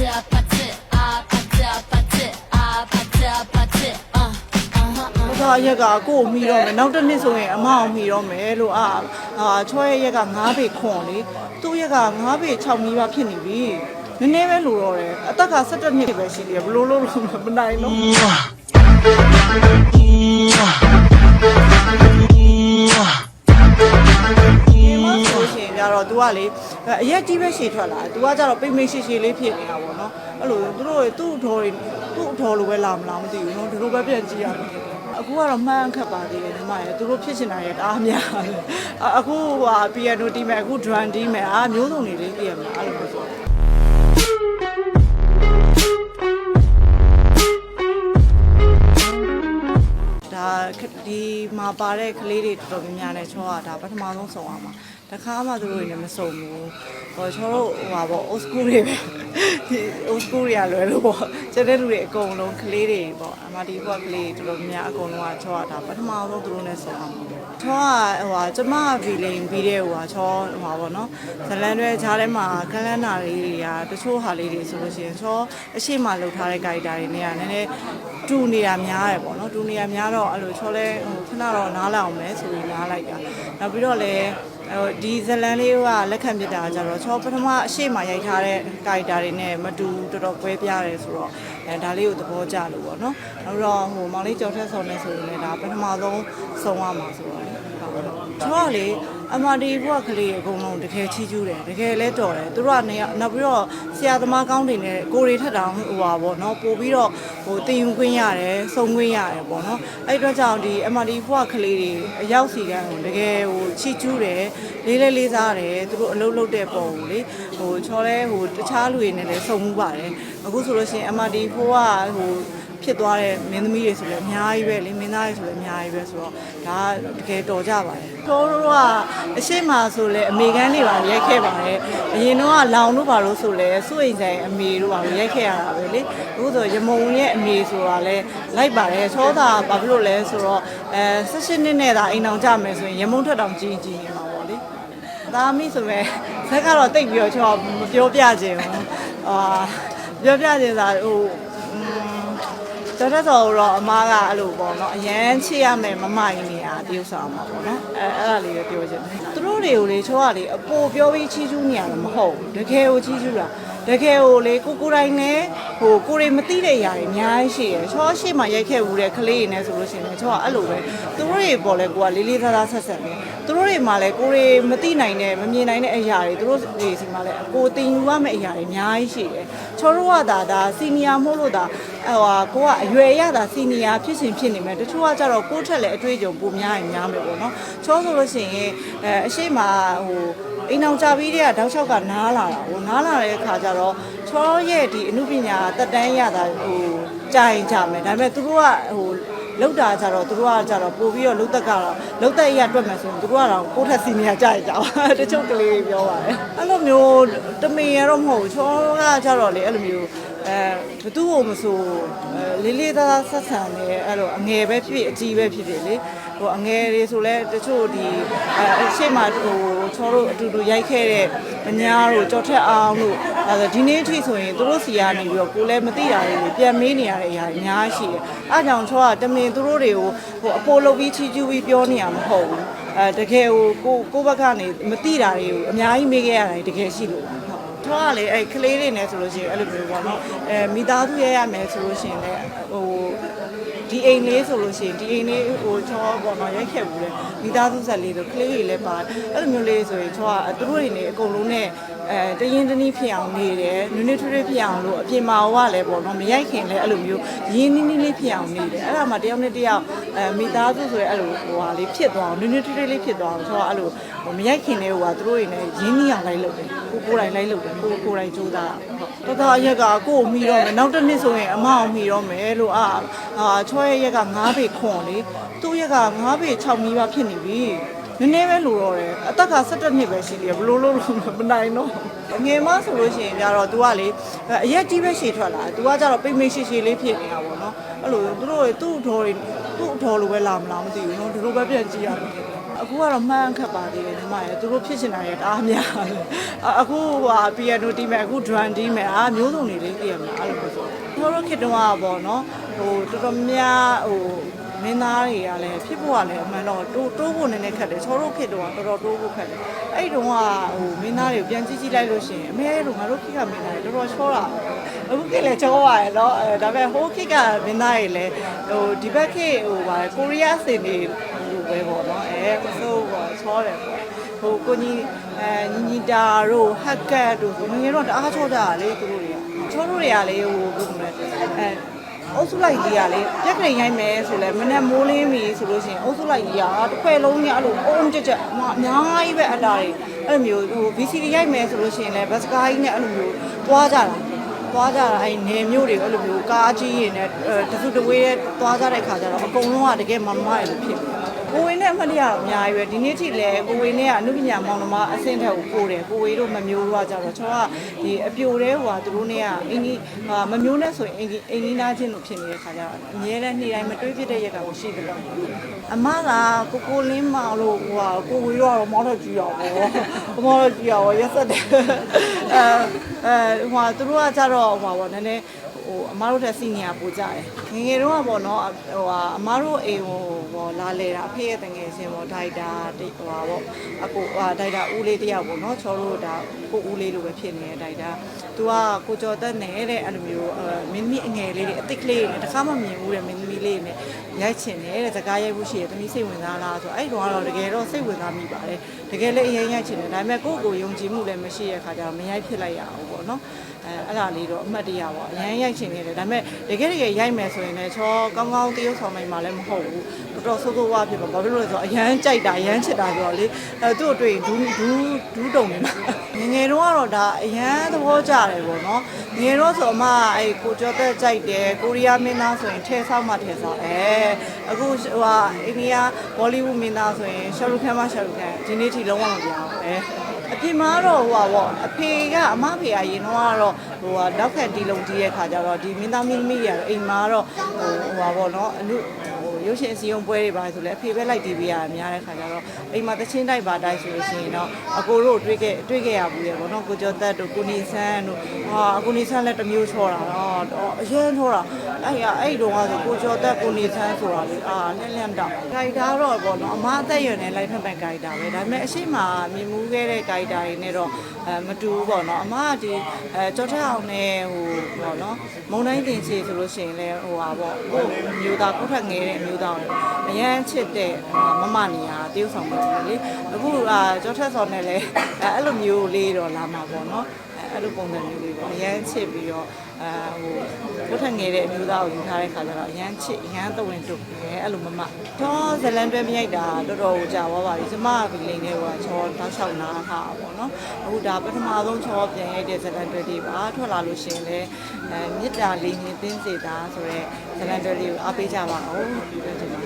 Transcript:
it, up it, up it, up it, up it, up it, uh, uh-huh, uh. ဒါရက်ကကို့ကိုမိတော့မယ်နောက်တစ်နှစ်ဆိုရင်အမအောင်မိတော့မယ်လို့အာအာချောရဲ့ရက်က9ပေခွန်လေသူ့ရက်က9ပေ6မိပါဖြစ်နေပြီနည်းနည်းပဲလိုတော့တယ်အသက်က17နှစ်ပဲရှိသေးတယ်ဘလို့လို့လို့မနိုင်တော့ဒီမှာဆိုရှင်ကြ တော့ तू ကလေအရက်ကြီးပဲရှည်ထွက်လာ तू ကကြတော့ပိတ်မိတ်ရှည်ရှည်လေးဖြစ်နေတာပေါ့နော်အဲ့လိုသူတို့သူ့အထော်တွေသူ့အထော်လိုပဲလာမလားမသိဘူးနော်ဒီလိုပဲပြန်ကြည့်ရမယ်အခုကတော့မှန်းခတ်ပါသေးတယ်ညီမရဲ့သူတို့ဖြစ်ချင်တာရဲ့တအားများတယ်အအခုဟာပီယန်နိုတီးမယ်အခုဒရမ်တီးမယ်အာမျိုးစုံတွေလေးသိရမှာအဲ့လိုမျိုးဆို ဒါဒီမှာပါတဲ့ကလေးတွေတော်တော်များများနဲ့ချောကဒါပထမဆုံးဆောင်အောင်ပါတခါမှသူတို့တွေလည်းမစုံဘူးဟောချောတို့ဟိုပါပေါ့ old school တွေပဲဒီ old school တွေကလွယ်လို့ပေါ့ ကျန်တဲ့လူတွေအကုန်လုံးကလေးတွေပေါ့အမဒီဘက်ကလေးတွေတော်တော်များများအကုန်လုံးကချောကဒါပထမဆုံးသူတို့နဲ့ဆောင်အောင်ပါချောကဟိုဟာကျမဗီလိန်ပြီးတဲ့ဟိုဟာချောဟိုပါပေါ့နော်ဇလန်တွေဂျားထဲမှာကလန်းနာလေးတွေကတချို့ဟာလေးတွေဆိုလို့ရှိရင်ချောအရှိမလှုပ်ထားတဲ့ character တွေနဲ့ကနည်းနည်းတူနေတာများတယ်ပေါ့နော်တူနေတာများတော့အဲ့လိုချောလဲဟိုခဏတော့နားလောက်မယ်ဆိုပြီးနားလိုက်တာနောက်ပြီးတော့လည်းဟို ဒီဇလန်လေးကလက်ခံပြတာကြတော့ချောပထမအရှိမရိုက်ထားတဲ့ character တွေနဲ့မတူတော်တော်ကွဲပြားတယ်ဆိုတော့အဲဒါလေးကိုသဘောကျလို့ပေါ့နော်နောက်တော့ဟိုမောင်လေးကြော်ထက်ဆောင်နေဆိုရင်လည်းဒါပထမဆုံးဆုံးရမှာဆိုတော့လေဟုတ်တော့ချောကလေ အမဒီဘုကကလေးအကုန်လုံးတကယ်ချီးကျူးတယ်တကယ်လဲတော်တယ်သူတို့ကနေနောက်ပြီးတော့ဆရာသမားကောင်းတွေနဲ့ကိုရီထက်တောင်ဟိုပါပေါ့နော်ပို့ပြီးတော့ဟိုတင်ယူခွင့်ရတယ်စုံခွင့်ရတယ်ပေါ့နော်အဲ့အတွက်ကြောင့်ဒီအမဒီဘုကကလေးတွေအရောက်စီကန်းကိုတကယ်ဟိုချီးကျူးတယ်လေးလေးလေးစားတယ်သူတို့အလုပ်လုပ်တဲ့ပုံကိုလေဟိုချောလဲဟိုတခြားလူတွေနဲ့လည်းစုံမှုပါတယ်အခုဆိုလို့ရှိရင်အမဒီဘုကဟို ဖြစ်သွားတဲ့မင်းသမီးတွေဆိုလည်းအများကြီးပဲလေမင်းသားတွေဆိုလည်းအများကြီးပဲဆိုတော့ဒါတကယ်တော်ကြပါတယ်တိုးတို့ကအရှိမဆိုလဲအမေကန်းတွေပါရိုက်ခဲ့ပါတယ်အရင်တော့ကလောင်တို့ပါလို့ဆိုလဲစွအိမ်ဆိုင်အမေတို့ပါရိုက်ခဲ့ရတာပဲလေအခုဆိုရမုံရဲ့အမေဆိုတာလဲလိုက်ပါတယ်ချောတာဘာဖြစ်လို့လဲဆိုတော့အဲ16နှစ်နဲ့သာအိမ်အောင်ကြမယ်ဆိုရင်ရမုံထက်တောင်ကြီးကြီးနေမှာပေါ့လေသားမိဆိုပဲဇက်ကတော့တိတ်ပြီးတော့ချောမပြောပြခြင်းဘူးအာပြောပြခြင်းသာဟို တော်တော်ဆိုတော့အမားကအဲ့လိုပေါ့နော်အရန်ချစ်ရမယ်မမိုင်နေတာတရုပ်ဆောင်မှာပေါ့နော်အဲအဲ့ဒါလေးပဲပြောချင်တယ်သူတို့တွေကိုလေချောကလေအပိုပြောပြီးချီးကျူးနေရမှာမဟုတ်ဘူးတကယ်ကိုချီးကျူးတာတကယ်ကိုလေကိုကိုတိုင်းနဲ့ဟိုကိုတွေမသိတဲ့အရာတွေအများကြီးရှိရယ်ချောရှိမှရိုက်ခဲ့ဘူးတဲ့ကလေးတွေနဲ့ဆိုလို့ရှိရင်ချောကအဲ့လိုပဲသူတို့တွေပေါ်လဲကိုကလေးလေးသားသားဆက်ဆက်နေသူတို့ တွေမှာလဲကိုတွေမသိနိုင်တဲ့မမြင်နိုင်တဲ့အရာတွေသူတို့တွေစီမှာလဲကိုတင်ယူရမယ့်အရာတွေအများကြီးရှိတယ်ချောတို့ကဒါဒါစီနီယာမို့လို့ဒါဟိုဟာကိုကအရွယ်ရတာစီနီယာဖြစ်ရှင်ဖြစ်နေမယ်တချို့ကကြတော့ကိုယ့်ထက်လည်းအတွေ့အကြုံပိုများရင်များမယ်ပေါ့နော်ချောဆိုလို့ရှိရင်အဲအရှိမဟိုအိမ်အောင်ကြပြီးတဲ့ကတောက်လျှောက်ကနားလာတာဟိုနားလာတဲ့အခါကျတော့ချောရဲ့ဒီအမှုပညာတက်တန်းရတာဟိုကြာရင်ကြာမယ်ဒါပေမဲ့သူတို့ကဟို လောက်တာကြတော့သူတို့ကကြတော့ပို့ပြီးတော့လုတ်သက်ကတော့လုတ်သက်ရတွက်မယ်ဆိုရင်သူတို့ကတော့ကိုယ့်ထက်စီနီယာကြာရင်ကြာပါတချို့ကလေးတွေပြောပါတယ်အဲ့လိုမျိုးတမင်ရတော့မဟုတ်ဘူးချောကကြတော့လေအဲ့လိုမျိုး အဲဘသူ့ကိုမဆိုအဲလေးလေးသားသားဆက်ဆံနေအဲ့လိုအငယ်ပဲဖြစ်ဖြစ်အကြီးပဲဖြစ်ဖြစ်လေဟိုအငယ်တွေဆိုလဲတချို့ဒီအဲအရှိမဟိုချောတို့အတူတူရိုက်ခဲ့တဲ့မညာတို့ကြော်ထက်အောင်တို့အဲဒီနေ့အထိဆိုရင်သူတို့စီကနေပြီးတော့ကိုလည်းမသိတာတွေပြန်မေးနေရတဲ့အရာအများကြီးရှိတယ်အဲကြောင့်ချောကတမင်သူတို့တွေကိုဟိုအပိုးလုပ်ပြီးချီးကျူးပြီးပြောနေရမှာမဟုတ်ဘူးအဲတကယ်ကိုကိုကိုဘက်ကနေမသိတာတွေကိုအများကြီးမေးခဲ့ရတယ်တကယ်ရှိလို့ ဟုတ်တော့ကလေအဲ့ကလေးတွေနဲ့ဆိုလို့ရှိရင်အဲ့လိုမျိုးပေါ့နော်အဲမိသားစုရဲရမယ်ဆိုလို့ရှိရင်လည်းဟို ဒီအိမ်လေးဆိုလို့ရှိရင်ဒီအိမ်လေးဟိုချောပေါ့နော်ရိုက်ခဲ့ဘူးလေမိသားစုဆက်လေးတို့ကလေးတွေလည်းပါတယ်အဲ့လိုမျိုးလေးဆိုရင်ချောကသူတို့တွေနေအကုန်လုံးနဲ့အဲတရင်တနည်းဖြစ်အောင်နေတယ်နွေးနွေးထွေးထွေးဖြစ်အောင်လို့အပြင်မှာဟောကလည်းပေါ့နော်မရိုက်ခင်လည်းအဲ့လိုမျိုးရင်းနှီးနှီးလေးဖြစ်အောင်နေတယ်အဲ့ဒါမှတယောက်နဲ့တယောက်အဲမိသားစုဆိုရင်အဲ့လိုဟိုဟာလေးဖြစ်သွားအောင်နွေးနွေးထွေးထွေးလေးဖြစ်သွားအောင်ချောကအဲ့လိုဟိုမရိုက်ခင်လေးဟိုကသူတို့တွေနဲ့ရင်းနှီးအောင်လိုက်လုပ်တယ်ကိုကိုယ်တိုင်လိုက်လုပ်တယ်ကိုကိုယ်တိုင်ကြိုးစားဟု တ်တော်တော်အရက်ကကိုယ်မိတော့မယ်နောက်တစ်နှစ်ဆိုရင်အမအောင်မိတော့မယ်လို့အာအာချောရဲ့ရက်က9ပေခွန်လေသူ့ရက်က9ပေ6မိပါဖြစ်နေပြီနည်းနည်းပဲလိုတော့တယ်အသက်က17နှစ်ပဲရှိသေးတယ်ဘလို့လို့မနိုင်တော့ငယ်မဆိုလို့ရှိရင်ကြတော့ तू ကလေအရက်ကြီးပဲရှည်ထွက်လာ तू ကကြတော့ပိတ်မိတ်ရှည်ရှည်လေးဖြစ်နေတာပေါ့နော်အဲ့လိုသူတို့သူ့အထော်တွေသူ့အထော်လိုပဲလာမလားမသိဘူးနော်ဒီလိုပဲပြန်ကြည့်ရမယ် အခုကတော့မှန်းခတ်ပါသေးတယ်ညီမရယ်သူတို့ဖြစ်ချင်တာရတအားများတယ်အအခုဟိုပီယနိုတီးမယ်အခုဒရန်တီးမယ်အားမျိုးစုံတွေလေးသိရမှာအဲ့လိုမျိုးဆိုကျွန်တော်တို့ခေတ္တကပေါ့နော်ဟိုတော်တော်များဟိုမင်းသားတွေကလည်းဖြစ်ဖို့ကလည်းအမှန်တော့တိုးတိုးဖို့နည်းနည်းခက်တယ်ကျွန်တော်တို့ခေတ္တကတော်တော်တိုးဖို့ခက်တယ်အဲ့တုန်းကဟိုမင်းသားတွေကိုပြန်ကြည့်ကြည့်လိုက်လို့ရှိရင်အမေတို့ငါတို့ခေတ်ကမင်းသားတွေတော်တော်ချောတာအခုခေတ်လည်းချောပါရဲ့နော်အဲဒါပေမဲ့ဟိုခေတ်ကမင်းသားတွေလည်းဟိုဒီဘက်ခေတ်ဟိုပါကိုရီးယားစင်တွေလို ပဲပေါ့နော်အဲဆိုတော့ချောတယ်ပေါ့ဟိုကိုကြီးအဲညီညီတာတို့ဟက်ကတ်တို့ဆိုငယ်ငယ်တော့တအားချောကြတာလေသူတို့တွေကချောတို့တွေကလေဟိုဘယ်လိုလဲအဲအုပ်စုလိုက်ကြီးကလေပြက်ကလေးရိုက်မယ်ဆိုလဲမနဲ့မိုးလင်းပြီဆိုလို့ရှိရင်အုပ်စုလိုက်ကြီးကတစ်ခွဲလုံးကြီးအဲ့လိုအုံးကြက်ကြက်အများကြီးပဲအတားတွေအဲ့လိုမျိုးဟို VCD ရိုက်မယ်ဆိုလို့ရှိရင်လည်းဘတ်စကားကြီးနဲ့အဲ့လိုမျိုးသွားကြတာသွားကြတာအဲ့နေမျိုးတွေအဲ့လိုမျိုးကားကြီးတွေနဲ့တစုတဝေးသွားကြတဲ့ခါကျတော့အကုန်လုံးကတကယ်မမရလို့ဖြစ်တယ် ကိုဝေနဲ့အမှတ်တရတော့အများကြီးပဲဒီနေ့ထိလည်းကိုဝေနဲ့ကအနုပညာမောင်နှမအဆင့်ထက်ကိုပို့တယ်ကိုဝေတို့မမျိုးတို့ကကြတော့ကျွန်တော်ကဒီအပြိုတဲ့ဟိုဟာသူတို့နဲ့ကအင်ကြီးဟာမမျိုးနဲ့ဆိုရင်အင်ကြီးအင်ကြီးနာချင်းလို့ဖြစ်နေတဲ့ခါကျတော့အမြဲတမ်းနေ့တိုင်းမတွေးဖြစ်တဲ့ရက်ကကိုရှိတယ်လို့အမကကိုကိုလင်းမောင်လို့ဟိုဟာကိုဝေတို့ကတော့မောင်းတော့ကြည့်ရအောင်ပေါ့မောင်းတော့ကြည့်ရအောင်ရက်ဆက်တယ်အဲအဲဟိုဟာသူတို့ကကြတော့ဟိုဟာပေါ့နည်းနည်းဟိုအမားတို့တက်စီနီယာပို့ကြတယ်ငယ်ငယ်တုန်းကပေါ့နော်ဟိုဟာအမားတို့အိမ်ဟို ပေါ့လာလေတာအဖေရဲ့တငယ်ချင်းပေါ့ဒိုက်တာတိဟိုဟာပေါ့အကိုဟာဒိုက်တာဦးလေးတယောက်ပေါ့နော်ချောတို့ဒါကိုဦးလေးလိုပဲဖြစ်နေတဲ့ဒိုက်တာသူကကိုကျော်တက်နေတဲ့အဲ့လိုမျိုးမင်းသမီးအငယ်လေးတွေအစ်စ်ကလေးတွေနဲ့တခါမှမမြင်ဘူးတဲ့မင်းသမီးလေးတွေနဲ့ရိုက်ချင်တယ်တဲ့စကားရိုက်ဖို့ရှိတယ်သမီးစိတ်ဝင်စားလားဆိုအဲ့တုန်းကတော့တကယ်တော့စိတ်ဝင်စားမိပါတယ်တကယ်လည်းအရင်ရိုက်ချင်တယ်ဒါပေမဲ့ကိုယ့်ကိုယ်ယုံကြည်မှုလည်းမရှိတဲ့ခါကျတော့မရိုက်ဖြစ်လိုက်ရအောင်ပေါ့နော်အဲအဲ့ဒါလေးတော့အမှတ်တရပါအရန်ရိုက်ချင်နေတယ်ဒါပေမဲ့တကယ်တကယ်ရိုက်မယ်ဆိုရင်လည်းချောကောင်းကောင်းတရုပ်ဆောင်နိုင်မှာလည်းမဟုတ်ဘူးတော်တော်ဆိုးဆိုးဝါးဖြစ်မှာဘာဖြစ်လို့လဲဆိုတော့အရန်ကြိုက်တာအရန်ချစ်တာဆိုတော့လေအဲသူ့အတွေ့ဒူးဒူးဒူးတုံနေတာငယ်ငယ်တုန်းကတော့ဒါအရန်သဘောကျတယ်ပေါ့နော်ငယ်တော့ဆိုအမအဲကိုကျော်သက်ကြိုက်တယ်ကိုရီးယားမင်းသားဆိုရင်ထဲဆောက်မှထဲဆောက်အဲအခုဟိုဟာအိန္ဒိယဘောလီဝုဒ်မင်းသားဆိုရင်ရှာရုခန်မှရှာရုခန်ဒီနေ့ထိလုံးဝမပြောင်းဘူးအဲအပြင်မှာတော့ဟိုပါပေါ့အဖေကအမဖေကရင်တော့ကတော့ဟိုဟာနောက်ခံတီလုံးတီးရဲ့ခါကျတော့ဒီမင်းသားမင်းသမီးတွေကတော့အိမ်မှာတော့ဟိုဟိုပါပေါ့နော်အလူဟို ရုပ်ရှင်အစည်းအရုံးပွဲတွေပါဆိုလဲအဖေပဲလိုက်တီးပေးရတာများတဲ့ခါကျတော့အိမ်မှာတချင်းတိုက်ပါတိုက်ဆိုလို့ရှိရင်တော့အကိုတို့တွေ့ခဲ့တွေ့ခဲ့ရဘူးရေပေါ့နော်ကိုကျော်သက်တို့ကိုနေဆန်းတို့ဟာကိုနေဆန်းလည်းတစ်မျိုးချောတာတော့အရင်ချောတာအဲ့ရအဲ့တုန်းကဆိုကိုကျော်သက်ကိုနေဆန်းဆိုတာလေအာလန့်လန့်တော့ဂိုက်တာတော့ပေါ့နော်အမအသက်ရွယ်နေလိုက်ဖက်ဖက်ဂိုက်တာပဲဒါပေမဲ့အရှိမမြင်မှုခဲ့တဲ့ဂိုက်တာတွေနဲ့တော့အဲမတူဘူးပေါ့နော်အမကဒီအဲကြောထက်အောင်နဲ့ဟိုပေါ့နော်မုံတိုင်းတင်ချေဆိုလို့ရှိရင်လည်းဟိုဟာပေါ့ကိုယ့်အမျိုးသားကိုယ့်ထက်ငယ်တဲ့အမျိုးသားကိုအရန်ချစ်တဲ့မမနေရာတရုပ်ဆောင်ပါတယ်လေအခုအာကြောထက်စော်နဲ့လည်းအဲအဲ့လိုမျိုးလေးတော့လာမှာပေါ့နော် အဲ့လိုပုံစံမျိုးလေးပေါ့အရန်ချစ်ပြီးတော့အဲဟိုကိုယ့်ထက်ငယ်တဲ့အမျိုးသားကိုယူထားတဲ့ခါကျတော့အရန်ချစ်အရန်သဝင်တုတ်အဲအဲ့လိုမမတော့ဇလန်တွဲမရိုက်တာတော်တော်ကြာသွားပါပြီကျမကလေးလေးကချောတောက်လျှောက်နားဟာပေါ့နော်အခုဒါပထမဆုံးချောပြန်ရိုက်တဲ့ဇလန်တွဲလေးပါထွက်လာလို့ရှိရင်လည်းအဲမြစ်တာလေးမြင်သိစေတာဆိုတော့ဇလန်တွဲလေးကိုအားပေးကြပါဦးပြီးတော့ဒီမှာ